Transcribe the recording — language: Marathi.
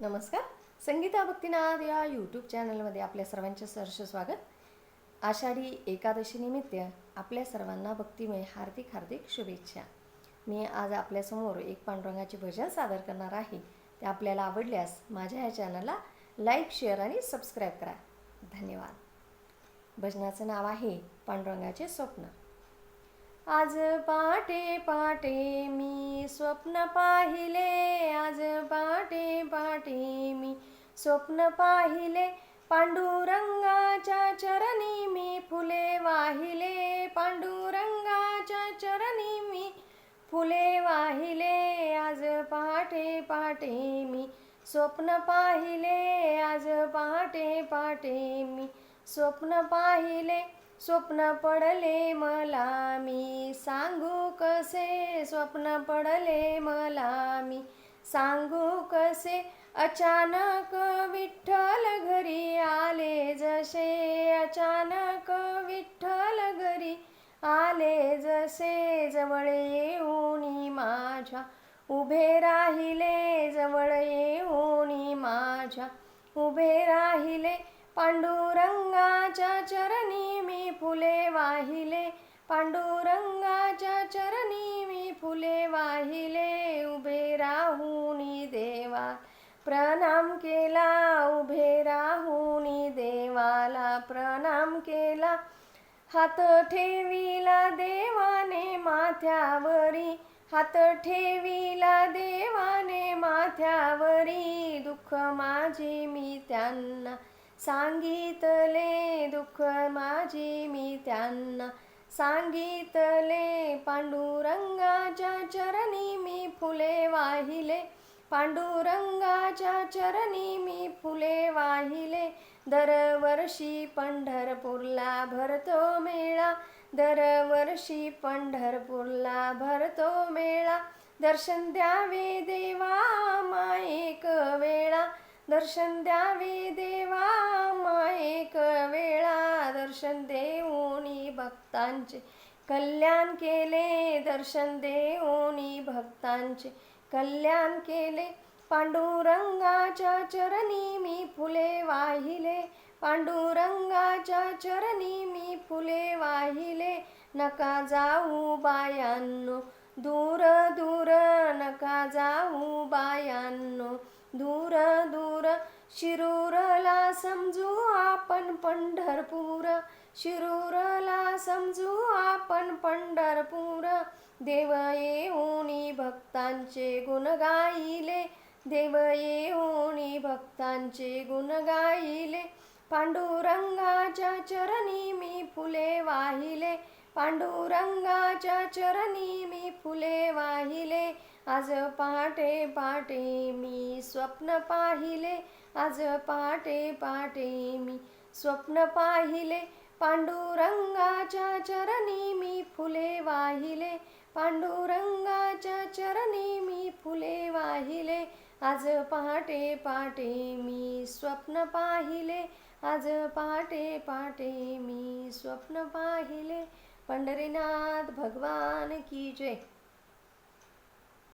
नमस्कार. संगीता भक्तीनाथ या यूट्यूब चॅनलमध्ये आपल्या सर्वांचे सहर्ष स्वागत. आषाढी एकादशीनिमित्त आपल्या सर्वांना भक्तिमय हार्दिक हार्दिक शुभेच्छा. मी आज आपल्यासमोर एक पांडुरंगाचे भजन सादर करणार आहे. ते आपल्याला आवडल्यास माझ्या या चॅनलला लाईक शेअर आणि सबस्क्राईब करा. धन्यवाद. भजनाचं नाव आहे पांडुरंगाचे स्वप्न. आज पाटे पाटे मी स्वप्न पाहिले. पहाटे पहाटे मी स्वप्न पाहिले पांडुरंगाच्या चरणी मी फुले वाहिले पांडुरंगाच्या चरणी मी फुले वाहिले आज पहाटे पहाटे मी स्वप्न पाहिले आज पहाटे पहाटे मी स्वप्न पाहिले स्वप्न पडले मला मी सांगू कसे स्वप्न पडले मला मी सांगू कसे? अचानक विठ्ठल घरी आले. जसे अचानक विठ्ठल घरी आले. जसे जवळ येऊन माझ्या उभे राहिले. जवळ येऊन माझ्या उभे राहिले. पांडुरंगाच्या चरणी मी फुले वाहिले. पांडुरंगाच्या चरणी प्रणाम केला उभे राहुनी देवाला प्रणाम केला. हात ठेविला देवाने माथ्यावरी हात ठेविला देवाने माथ्यावरी. दुःख माझे मी त्यांना सांगितले दुःख माझे मी त्यांना सांगितले. पांडुरंगाच्या चरणी मी फुले वाहिले. पांडुरंगाच्या चरणी मी फुले वाहिले दरवर्षी पंढरपूरला भरतो मेळा. दरवर्षी पंढरपूरला भरतो मेळा. दर्शन द्यावे देवा मायेक वेळा. दर्शन द्यावे देवा मायेक वेळा. दर्शन देऊनी भक्तांचे कल्याण केले दर्शन देऊनी भक्तांचे कल्याण केले. पांडुरंगाच्या चरणी मी फुले वाहिले. पांडुरंगाच्या चरणी मी फुले वाहिले. नका जाऊ बायांनो दूर दूर. नका जाऊ बायांनो दूर दूर. शिरूरला समजू आपण पंढरपूर. शिरूरला समजू आपण पंढरपूर. देव येऊनी भक्तांचे गुण गाईले. देव येऊनी भक्तांचे गुण गाईले. पांडुरंगाच्या चरणी मी फुले वाहिले. पांडुरंगाच्या चरणी मी फुले वाहिले. आज पहाटे पहाटे मी स्वप्न पाहिले. आज पहाटे पहाटे मी स्वप्न पाहिले. पांडुरंगाच्या चरणी मी फुले वाहिले. पांडुरंगाच्या चरणी मी फुले वाहिले. आज पहाटे पहाटे मी स्वप्न पाहिले. आज पहाटे पहाटे मी स्वप्न पाहिले. पंढरीनाथ भगवान की जय.